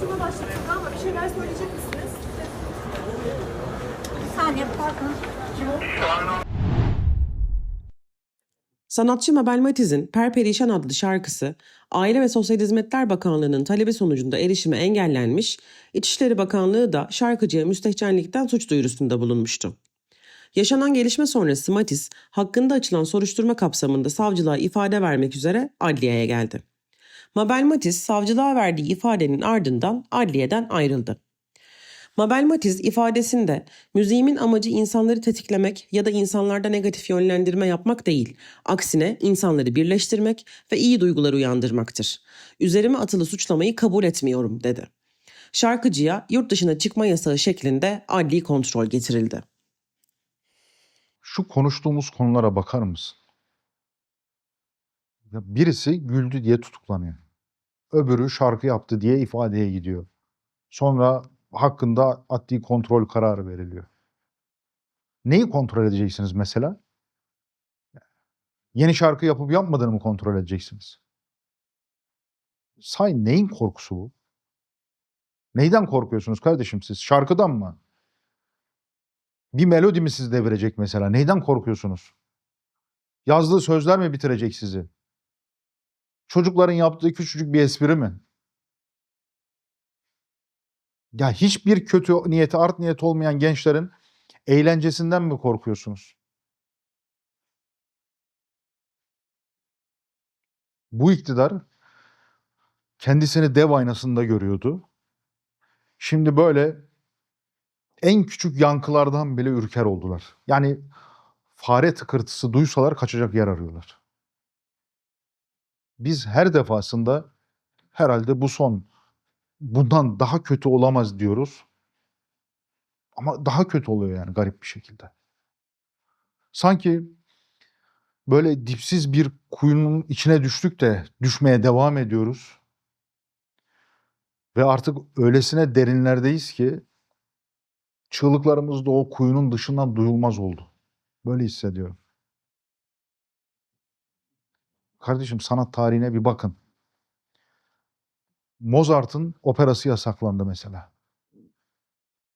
soruşturma başlatıldı ama bir şeyler söyleyecek misiniz? Bir saniye pardon. Sanatçı Mabel Matiz'in Perperişan adlı şarkısı Aile ve Sosyal Hizmetler Bakanlığı'nın talebi sonucunda erişime engellenmiş, İçişleri Bakanlığı da şarkıcıya müstehcenlikten suç duyurusunda bulunmuştu. Yaşanan gelişme sonrası Matiz, hakkında açılan soruşturma kapsamında savcılığa ifade vermek üzere adliyeye geldi. Mabel Matiz, savcılığa verdiği ifadenin ardından adliyeden ayrıldı. Mabel Matiz ifadesinde müziğimin amacı insanları tetiklemek ya da insanlarda negatif yönlendirme yapmak değil. Aksine insanları birleştirmek ve iyi duygular uyandırmaktır. Üzerime atılı suçlamayı kabul etmiyorum dedi. Şarkıcıya yurt dışına çıkma yasağı şeklinde adli kontrol getirildi. Şu konuştuğumuz konulara bakar mısın? Birisi güldü diye tutuklanıyor. Öbürü şarkı yaptı diye ifadeye gidiyor. Sonra hakkında adli kontrol kararı veriliyor. Neyi kontrol edeceksiniz mesela? Yeni şarkı yapıp yapmadığını mı kontrol edeceksiniz? Say neyin korkusu bu? Neyden korkuyorsunuz kardeşim siz? Şarkıdan mı? Bir melodi mi sizi devirecek mesela? Neyden korkuyorsunuz? Yazdığı sözler mi bitirecek sizi? Çocukların yaptığı küçücük bir espri mi? Ya hiçbir kötü niyeti, art niyeti olmayan gençlerin eğlencesinden mi korkuyorsunuz? Bu iktidar kendisini dev aynasında görüyordu. Şimdi böyle en küçük yankılardan bile ürker oldular. Yani fare tıkırtısı duysalar kaçacak yer arıyorlar. Biz her defasında herhalde bu son bundan daha kötü olamaz diyoruz. Ama daha kötü oluyor yani garip bir şekilde. Sanki böyle dipsiz bir kuyunun içine düştük de düşmeye devam ediyoruz. Ve artık öylesine derinlerdeyiz ki çığlıklarımız da o kuyunun dışından duyulmaz oldu. Böyle hissediyorum. Kardeşim sanat tarihine bir bakın. Mozart'ın operası yasaklandı mesela.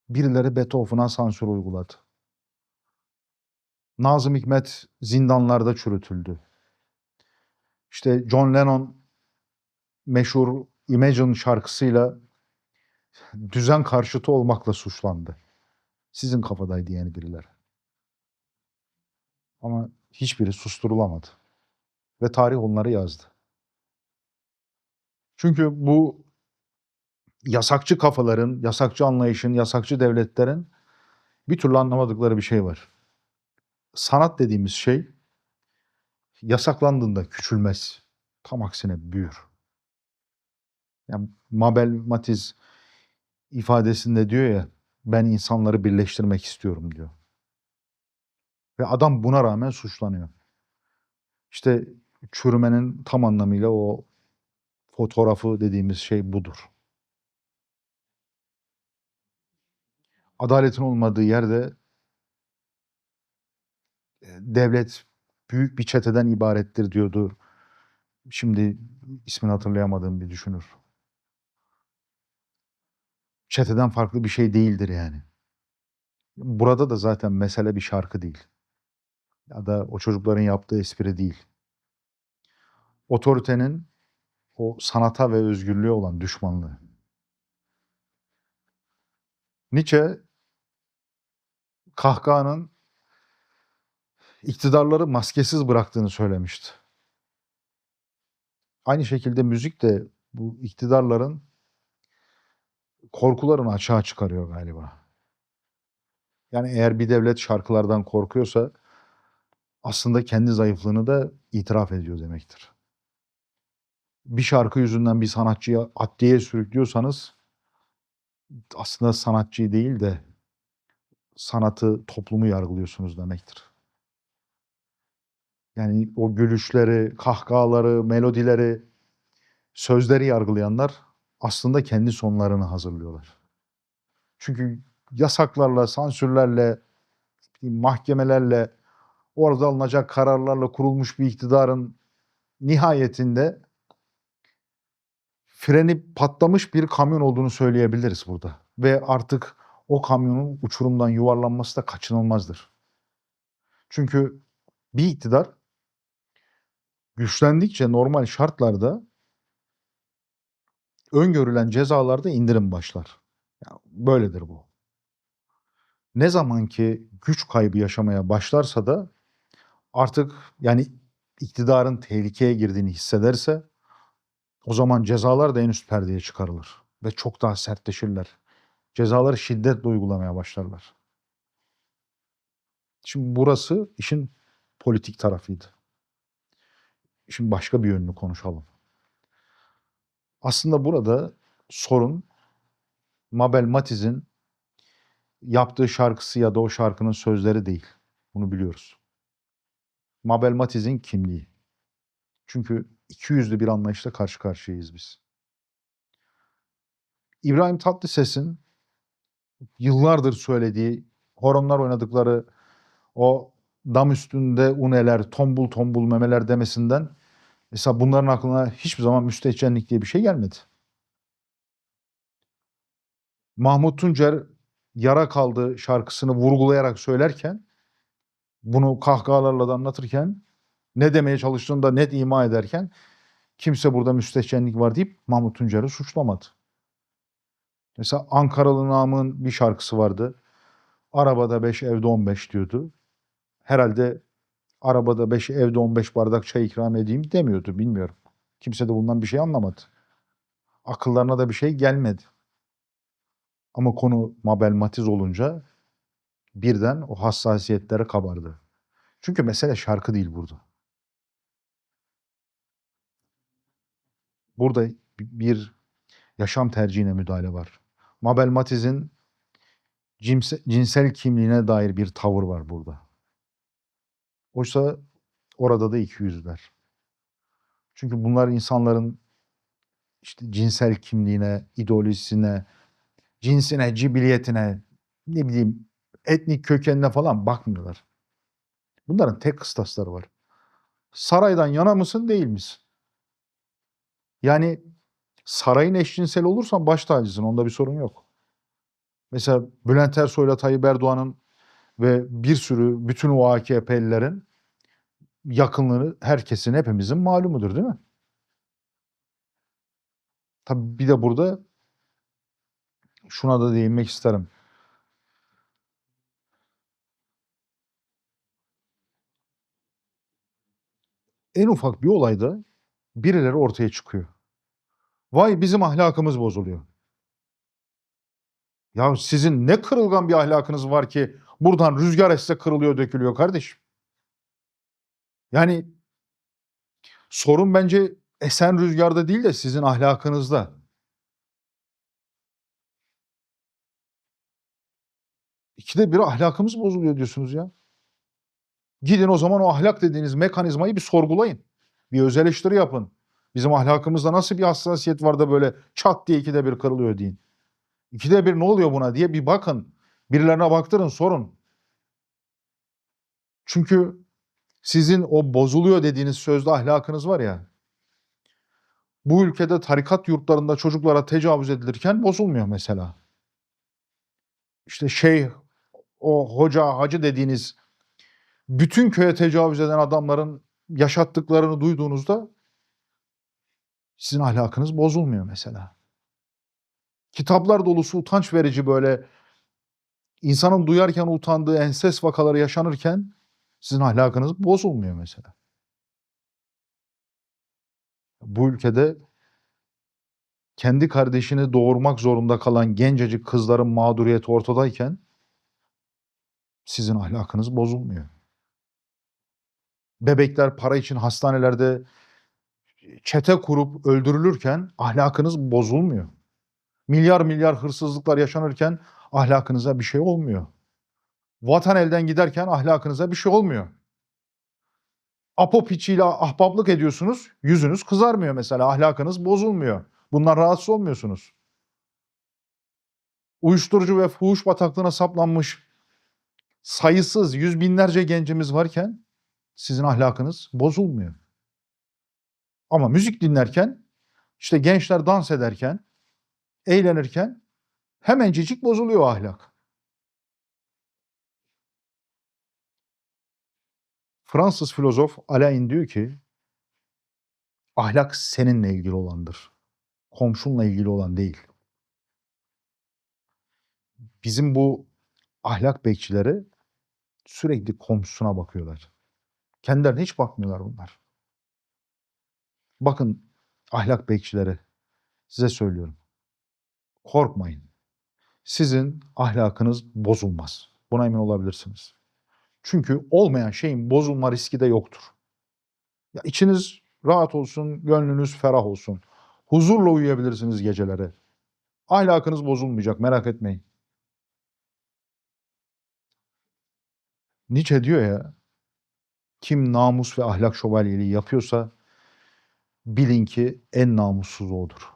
Birileri Beethoven'a sansür uyguladı. Nazım Hikmet zindanlarda çürütüldü. İşte John Lennon meşhur Imagine şarkısıyla düzen karşıtı olmakla suçlandı. Sizin kafadaydı yani birileri. Ama hiçbiri susturulamadı. Ve tarih onları yazdı. Çünkü bu yasakçı kafaların, yasakçı anlayışın, yasakçı devletlerin bir türlü anlamadıkları bir şey var. Sanat dediğimiz şey yasaklandığında küçülmez. Tam aksine büyür. Yani Mabel Matiz ifadesinde diyor ya ben insanları birleştirmek istiyorum diyor. Ve adam buna rağmen suçlanıyor. İşte çürümenin tam anlamıyla o fotoğrafı dediğimiz şey budur. Adaletin olmadığı yerde e, devlet büyük bir çeteden ibarettir diyordu. Şimdi ismini hatırlayamadığım bir düşünür. Çeteden farklı bir şey değildir yani. Burada da zaten mesele bir şarkı değil. Ya da o çocukların yaptığı espri değil. Otoritenin o sanata ve özgürlüğe olan düşmanlığı. Nietzsche kahkahanın iktidarları maskesiz bıraktığını söylemişti. Aynı şekilde müzik de bu iktidarların korkularını açığa çıkarıyor galiba. Yani eğer bir devlet şarkılardan korkuyorsa aslında kendi zayıflığını da itiraf ediyor demektir. Bir şarkı yüzünden bir sanatçıya adliyeye sürüklüyorsanız aslında sanatçıyı değil de sanatı, toplumu yargılıyorsunuz demektir. Yani o gülüşleri, kahkahaları, melodileri, sözleri yargılayanlar aslında kendi sonlarını hazırlıyorlar. Çünkü yasaklarla, sansürlerle, mahkemelerle, orada alınacak kararlarla kurulmuş bir iktidarın nihayetinde freni patlamış bir kamyon olduğunu söyleyebiliriz burada. Ve artık o kamyonun uçurumdan yuvarlanması da kaçınılmazdır. Çünkü bir iktidar güçlendikçe normal şartlarda öngörülen cezalarda indirim başlar. Ya böyledir bu. Ne zaman ki güç kaybı yaşamaya başlarsa da artık yani iktidarın tehlikeye girdiğini hissederse o zaman cezalar da en üst perdeye çıkarılır ve çok daha sertleşirler. Cezaları şiddetle uygulamaya başlarlar. Şimdi burası işin politik tarafıydı. Şimdi başka bir yönünü konuşalım. Aslında burada sorun Mabel Matiz'in yaptığı şarkısı ya da o şarkının sözleri değil. Bunu biliyoruz. Mabel Matiz'in kimliği. Çünkü iki yüzlü bir anlayışla karşı karşıyayız biz. İbrahim Tatlıses'in yıllardır söylediği, horonlar oynadıkları o dam üstünde uneler, tombul tombul memeler demesinden mesela bunların aklına hiçbir zaman müstehcenlik diye bir şey gelmedi. Mahmut Tuncer yara kaldı şarkısını vurgulayarak söylerken bunu kahkahalarla da anlatırken ne demeye çalıştığını da net ima ederken kimse burada müstehcenlik var deyip Mahmut Tuncer'i suçlamadı. Mesela Ankaralı Namık'ın bir şarkısı vardı. Arabada 5 evde 15 diyordu. Herhalde arabada 5 evde 15 bardak çay ikram edeyim demiyordu bilmiyorum. Kimse de bundan bir şey anlamadı. Akıllarına da bir şey gelmedi. Ama konu Mabel Matiz olunca birden o hassasiyetleri kabardı. Çünkü mesele şarkı değil burada. Burada bir yaşam tercihine müdahale var. Mabel Matiz'in cinsel kimliğine dair bir tavır var burada. Oysa orada da iki yüzler. Çünkü bunlar insanların işte cinsel kimliğine, ideolojisine, cinsine, cibiliyetine, ne bileyim etnik kökenine falan bakmıyorlar. Bunların tek kıstasları var. Saraydan yana mısın değil misin? Yani sarayın eşcinsel olursan baş tacısın. Onda bir sorun yok. Mesela Bülent Ersoy'la Tayyip Erdoğan'ın ve bir sürü bütün o AKP'lilerin yakınlığı herkesin hepimizin malumudur değil mi? Tabii bir de burada şuna da değinmek isterim. En ufak bir olayda birileri ortaya çıkıyor. Vay bizim ahlakımız bozuluyor. Ya sizin ne kırılgan bir ahlakınız var ki buradan rüzgar esse kırılıyor dökülüyor kardeşim. Yani sorun bence esen rüzgarda değil de sizin ahlakınızda. İkide bir ahlakımız bozuluyor diyorsunuz ya. Gidin o zaman o ahlak dediğiniz mekanizmayı bir sorgulayın. Bir öz eleştiri yapın. Bizim ahlakımızda nasıl bir hassasiyet var da böyle çat diye ikide bir kırılıyor deyin. İkide bir ne oluyor buna diye bir bakın. Birilerine baktırın sorun. Çünkü sizin o bozuluyor dediğiniz sözde ahlakınız var ya. Bu ülkede tarikat yurtlarında çocuklara tecavüz edilirken bozulmuyor mesela. İşte şey o hoca hacı dediğiniz bütün köye tecavüz eden adamların yaşattıklarını duyduğunuzda sizin ahlakınız bozulmuyor mesela. Kitaplar dolusu utanç verici böyle insanın duyarken utandığı enses vakaları yaşanırken sizin ahlakınız bozulmuyor mesela. Bu ülkede kendi kardeşini doğurmak zorunda kalan gencecik kızların mağduriyeti ortadayken sizin ahlakınız bozulmuyor. Bebekler para için hastanelerde çete kurup öldürülürken ahlakınız bozulmuyor. Milyar milyar hırsızlıklar yaşanırken ahlakınıza bir şey olmuyor. Vatan elden giderken ahlakınıza bir şey olmuyor. Apo piçiyle ahbaplık ediyorsunuz, yüzünüz kızarmıyor mesela, ahlakınız bozulmuyor. Bundan rahatsız olmuyorsunuz. Uyuşturucu ve fuhuş bataklığına saplanmış sayısız yüz binlerce gencimiz varken sizin ahlakınız bozulmuyor. Ama müzik dinlerken İşte gençler dans ederken, eğlenirken hemencecik bozuluyor ahlak. Fransız filozof Alain diyor ki ahlak seninle ilgili olandır. Komşunla ilgili olan değil. Bizim bu ahlak bekçileri sürekli komşusuna bakıyorlar. Kendilerine hiç bakmıyorlar bunlar. Bakın ahlak bekçileri size söylüyorum. Korkmayın. Sizin ahlakınız bozulmaz. Buna emin olabilirsiniz. Çünkü olmayan şeyin bozulma riski de yoktur. Ya içiniz rahat olsun, gönlünüz ferah olsun. Huzurla uyuyabilirsiniz geceleri. Ahlakınız bozulmayacak merak etmeyin. Nietzsche diyor ya, kim namus ve ahlak şövalyeliği yapıyorsa bilin ki en namussuz odur.